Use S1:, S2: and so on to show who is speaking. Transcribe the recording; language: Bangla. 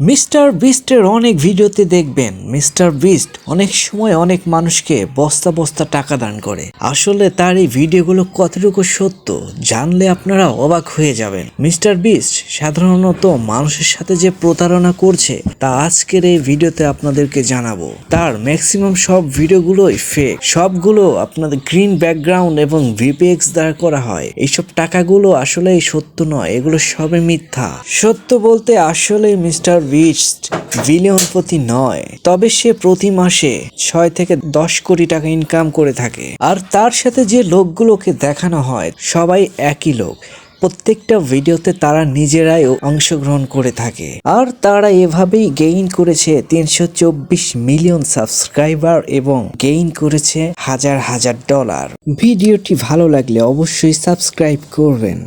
S1: মিস্টার বিস্টের অনেক ভিডিওতে দেখবেন, মিস্টার বিস্ট অনেক সময় অনেক মানুষকে বস্তা বস্তা টাকা দান করে। আসলে তার এই ভিডিওগুলো কতটুকু সত্য, জানলে আপনারা অবাক হয়ে যাবেন। মিস্টার বিস্ট সাধারণত মানুষের সাথে যে প্রতারণা করছে, তা আজকের এই ভিডিওতে আপনাদেরকে জানাব। তার ম্যাক্সিমাম সব ভিডিওগুলোই ফেক সবগুলো আপনাদের গ্রিন ব্যাকগ্রাউন্ড এবং ভিপিএক্স দ্বারা করা হয়। এইসব টাকাগুলো আসলে সত্য নয়, এগুলো সবে মিথ্যা। সত্য বলতে আসলে মিস্টার বিস্ট বিলিয়ন প্রতি নয়, তবে সে প্রতি মাসে ছয় থেকে দশ কোটি টাকা ইনকাম করে থাকে। আর তার সাথে যে লোকগুলোকে দেখানো হয়, সবাই একই লোক। প্রত্যেকটা ভিডিওতে তারা নিজেরাই অংশগ্রহণ করে থাকে। আর তারা এভাবেই গেইন করেছে তিনশো চব্বিশ মিলিয়ন সাবস্ক্রাইবার এবং গেইন করেছে হাজার হাজার ডলার ভিডিওটি ভালো লাগলে অবশ্যই সাবস্ক্রাইব করবেন।